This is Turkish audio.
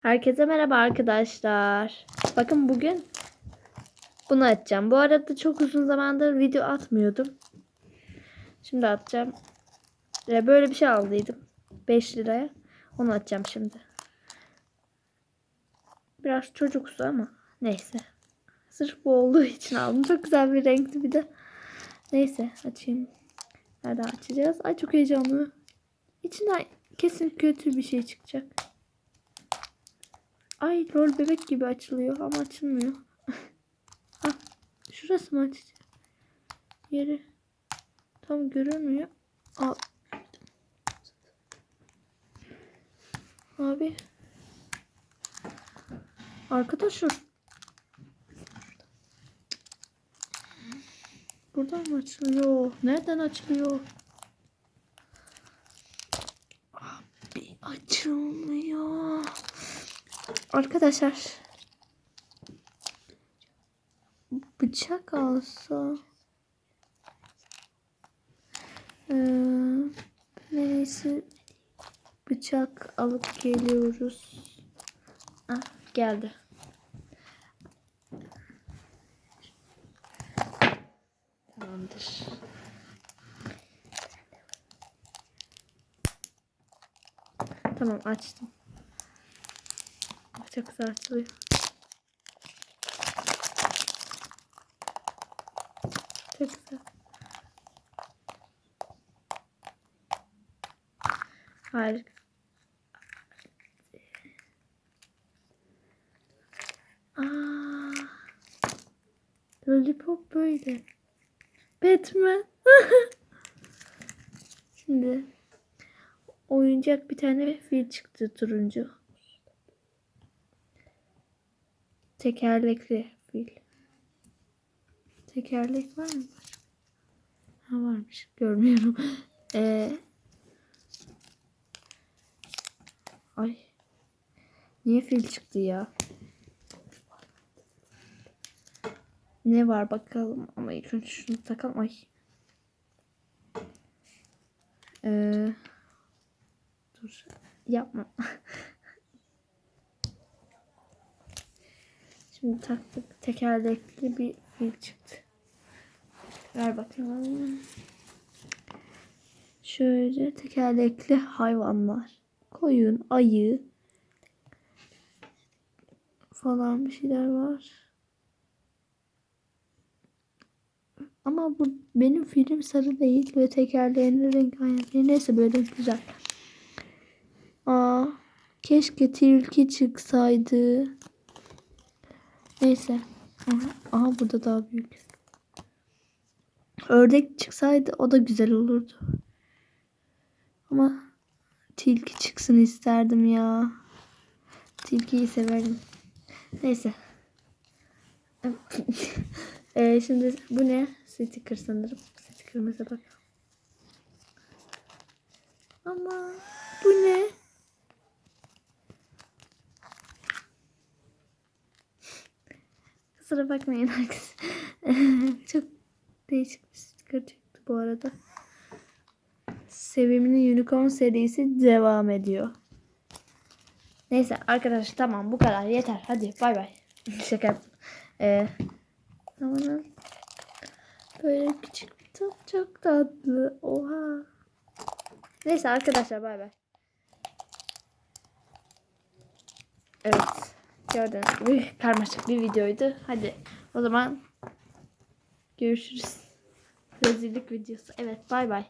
Herkese merhaba arkadaşlar. Bakın bugün bunu atacağım. Bu arada çok uzun zamandır video atmıyordum. Şimdi atacağım. Ve Böyle bir şey aldıydım. 5 liraya. Onu atacağım şimdi. Biraz çocuksu ama neyse. Sırf bu olduğu için aldım. Çok güzel bir renkti bir de. Neyse açayım. Nereden açacağız? Ay çok heyecanlı. İçinden kesin kötü bir şey çıkacak. Ay rol bebek gibi açılıyor ama açılmıyor. ah, şurası mı açacak? Yeri tam görünmüyor. Al. Abi. Arkadaşlar. Buradan mı açılıyor? Nereden açılıyor? Abi açılmıyor. Arkadaşlar. Bıçak alsa. Ee, neyse. Bıçak alıp geliyoruz. Ah geldi. Tamamdır. Tamam açtım. Çok güzel açılıyor. Çok güzel. Harika. Lollipop böyle. Batman. Şimdi oyuncak bir tane fil çıktı turuncu. Tekerlekli fil. Tekerlek var mı? Ha varmış. Görmüyorum. Ee, ay. Niye fil çıktı ya? Ne var bakalım. Ama ilk önce şunu takalım. Ay. Ee, dur. Yapma. Şimdi taktık. Tekerlekli bir fil çıktı. Ver bakalım. Şöyle tekerlekli hayvanlar. Koyun, ayı falan bir şeyler var. Ama bu benim film sarı değil ve tekerleğinin rengi aynı. Neyse böyle güzel. Aa, keşke tilki çıksaydı. Neyse. Aha, burada daha büyük. Ördek çıksaydı o da güzel olurdu. Ama tilki çıksın isterdim ya. Tilkiyi severim. Neyse. Ee, şimdi bu ne? Sticker sanırım. Sticker'ımıza bak. Ama bu ne? Kusura bakmayın. Çok değişik bir sticker çıktı bu arada. Sevimli Unicorn serisi devam ediyor. Neyse arkadaşlar tamam bu kadar yeter. Hadi bay bay. Şaka. Ee, Amanın böyle küçük top çok tatlı. Oha. Neyse arkadaşlar bay bay. Evet. Gördüğünüz gibi karmaşık bir videoydu. Hadi o zaman görüşürüz. Rezillik videosu. Evet bay bay.